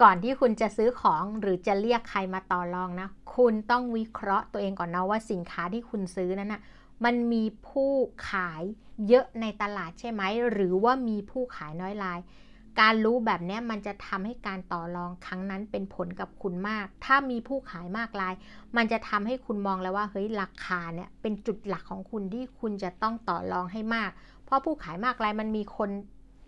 ก่อนที่คุณจะซื้อของหรือจะเรียกใครมาต่อรองนะ คุณต้องวิเคราะห์ตัวเองก่อนนะว่าสินค้าที่คุณซื้อนั้นนะมันมีผู้ขายเยอะในตลาดใช่ไหม หรือว่ามีผู้ขายน้อยราย การรู้แบบนี้มันจะทำให้การต่อรองครั้งนั้นเป็นผลกับคุณมาก ถ้ามีผู้ขายมากราย มันจะทำให้คุณมองแล้วว่าเฮ้ยราคาเนี่ยเป็นจุดหลักของคุณที่คุณจะต้องต่อรองให้มาก เพราะผู้ขายมากรายมันมีคน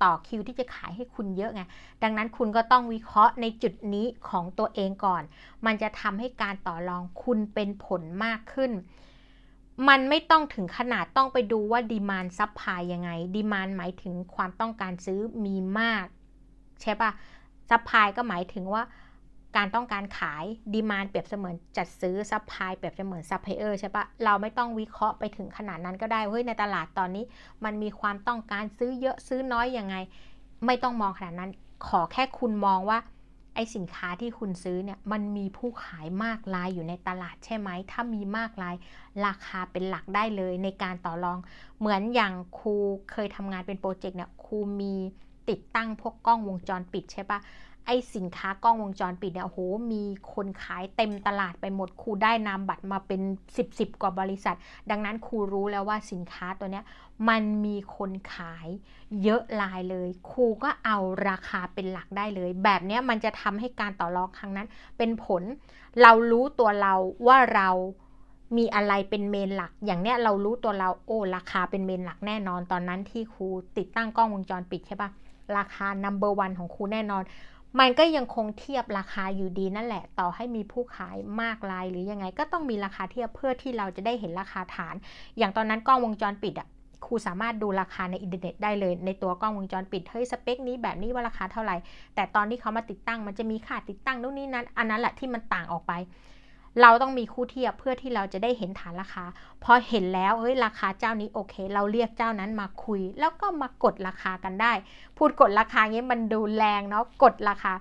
ต่อคิวที่จะขายให้คุณเยอะไง ดังนั้นคุณก็ต้องวิเคราะห์ในจุดนี้ของตัวเองก่อน มันจะทำให้การต่อรองคุณเป็นผลมากขึ้น มันไม่ต้องถึงขนาดต้องไปดูว่าดีมานซับพายยังไงดีมานหมายถึงความต้องการซื้อมีมาก ใช่ปะซับพายก็หมายถึงว่า การต้องการขายดีมานเปรียบเสมือนจัดซื้อซัพพลายเปรียบเสมือนซัพพลายเออร์ใช่ปะเราไม่ต้องวิเคราะห์ไปถึงขนาดนั้นก็ได้เฮ้ยในตลาดตอนนี้ มันมีความต้องการซื้อเยอะซื้อน้อยยังไง ไม่ต้องมองขนาดนั้น ขอแค่คุณมองว่าไอสินค้าที่คุณซื้อเนี่ยมันมีผู้ขายมากรายอยู่ในตลาดใช่ไหม ถ้ามีมากราย ราคาเป็นหลักได้เลยในการต่อรอง เหมือนอย่างครูเคยทำงานเป็นโปรเจกต์เนี่ยครูมีติดตั้งพวกกล้องวงจรปิดใช่ปะ ไอสินค้ากล้องวงจรปิดเนี่ยโหมีคนขายเต็มตลาดไปหมดครูได้นามบัตรมาเป็น 10บสกว่าบริษัท ดังนั้นครูรู้แล้วว่าสินค้าตัวเนี้ยมันมีคนขายเยอะลายเลย ครูก็เอาราคาเป็นหลักได้เลย แบบนี้มันจะทำให้การต่อรองครั้งนั้น เป็นผลเรารู้ตัวเราว่าเรามีอะไรเป็นเมนหลัก อย่างเนี้ยเรารู้ตัวเราโอ้ราคาเป็นเมนหลักแน่นอนตอนนั้นที่ครูติดตั้งกล้องวงจรปิดใช่ปะราคา number one ของครูแน่นอน มันก็ยังคงเทียบราคาอยู่ดีนั่นแหละ ต่อให้มีผู้ขายมากรายหรือยังไง ก็ต้องมีราคาเทียบเพื่อที่เราจะได้เห็นราคาฐาน อย่างตอนนั้นกล้องวงจรปิดอะครูสามารถดูราคาในอินเทอร์เน็ตได้เลย ในตัวกล้องวงจรปิดเฮ้ยสเปคนี้แบบนี้ว่าราคาเท่าไหร่ แต่ตอนที่เขามาติดตั้งมันจะมีค่าติดตั้งนู่นนี่นั้น อันนั้นแหละที่มันต่างออกไป เราต้องมีคู่เทียบเพื่อที่เราจะได้เห็นฐานราคา พอเห็นแล้วเฮ้ยราคาเจ้านี้โอเค เราเรียกเจ้านั้นมาคุย แล้วก็มากดราคากันได้ พูดกดราคาเงี้ยมันดูแรงเนาะกดราคา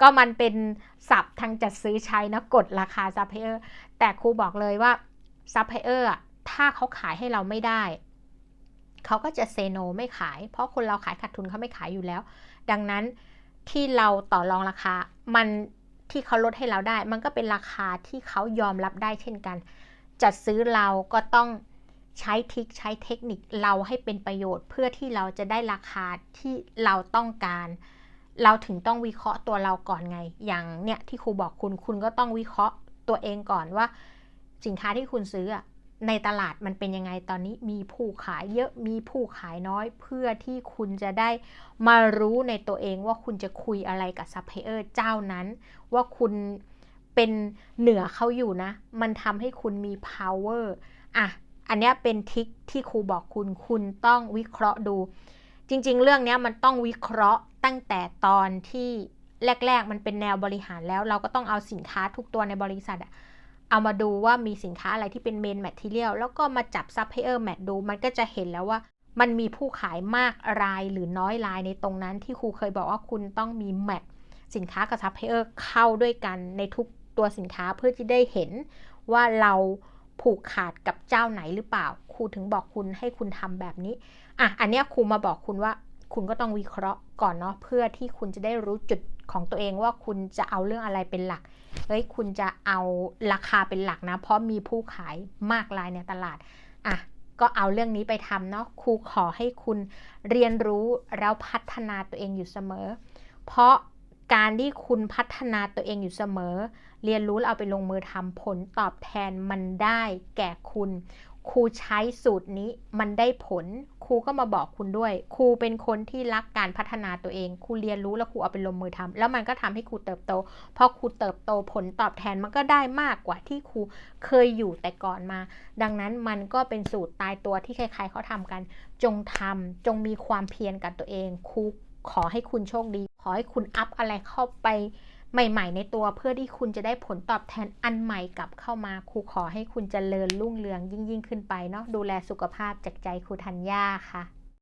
ก็มันเป็นศัพท์ทางจัดซื้อใช้นะกดราคาซัพพลายเออร์แต่ครูบอกเลยว่าซัพพลายเออร์ถ้าเขาขายให้เราไม่ได้เขาก็จะเซโนไม่ขาย เพราะคนเราขายขาดทุนเขาไม่ขายอยู่แล้ว ดังนั้นที่เราต่อรองราคา มัน ที่เขาลดให้เราได้ มันก็เป็นราคาที่เขายอมรับได้เช่นกัน จัดซื้อเราก็ต้องใช้ทิกใช้เทคนิคเราให้เป็นประโยชน์ เพื่อที่เราจะได้ราคาที่เราต้องการ เราถึงต้องวิเคราะห์ตัวเราก่อนไง อย่างเนี่ยที่ครูบอกคุณคุณก็ต้องวิเคราะห์ตัวเองก่อนว่า สินค้าที่คุณซื้อ ในตลาดมันเป็นยังไงตอนนี้มีผู้ขายเยอะมีผู้ขายน้อย เพื่อที่คุณจะได้มารู้ในตัวเองว่าคุณจะคุยอะไรกับซัพพลายเออร์เจ้านั้น ว่าคุณเป็นเหนือเขาอยู่นะ มันทำให้คุณมี power อะอันนี้เป็นทิกที่ครูบอกคุณ คุณต้องวิเคราะห์ดู จริง ๆ เรื่องนี้มันต้องวิเคราะห์ตั้งแต่ตอนที่แรก ๆ มันเป็นแนวบริหารแล้ว เราก็ต้องเอาสินค้าทุกตัวในบริษัทอะ เอามาดูว่ามีสินค้าอะไรที่เป็นเมนแมทเทียลแล้วก็มาจับซัพพลายเออร์แมทดู มันก็จะเห็นแล้วว่ามันมีผู้ขายมากรายหรือน้อยรายในตรงนั้นที่ครูเคยบอกว่าคุณต้องมีแมทสินค้ากับซัพพลายเออร์เข้าด้วยกันในทุกตัวสินค้าเพื่อที่ได้เห็นว่าเราผูกขาดกับเจ้าไหนหรือเปล่า ครูถึงบอกคุณให้คุณทำแบบนี้ อะ อันนี้ครูมาบอกคุณว่า คุณก็ต้องวิเคราะห์ก่อนเนาะเพื่อที่คุณจะได้รู้จุดของตัวเองว่าคุณจะเอาเรื่องอะไรเป็นหลัก เฮ้ยคุณจะเอาราคาเป็นหลักนะ เพราะมีผู้ขายมากรายในตลาด อะ ก็เอาเรื่องนี้ไปทำเนาะ ครูขอให้คุณเรียนรู้แล้วพัฒนาตัวเองอยู่เสมอ เพราะการที่คุณพัฒนาตัวเองอยู่เสมอ เรียนรู้แล้วเอาไปลงมือทำผลตอบแทนมันได้แก่คุณครูใช้สูตรนี้มันได้ผล ครูก็มาบอกคุณด้วย ครูเป็นคนที่รักการพัฒนาตัวเอง ครูเรียนรู้แล้วครูเอาไปลงมือทำแล้วมันก็ทำให้ครูเติบโตพราะครูเติบโตผลตอบแทนมันก็ได้มากกว่าที่ครูเคยอยู่แต่ก่อนมา ดังนั้นมันก็เป็นสูตรตายตัวที่ใครๆเขาทำกัน จงทำจงมีความเพียรกับตัวเอง ครูขอให้คุณโชคดี ขอให้คุณอัพอะไรเข้าไป ใหม่ ๆ ในตัวเพื่อที่คุณจะได้ผลตอบแทนอันใหม่กลับเข้ามาครูขอให้คุณจเจริญรุ่งเรืองยิ่งยิ่งขึ้นไปเนาะดูแลสุขภาพจากใจครูธัญญาค่ะ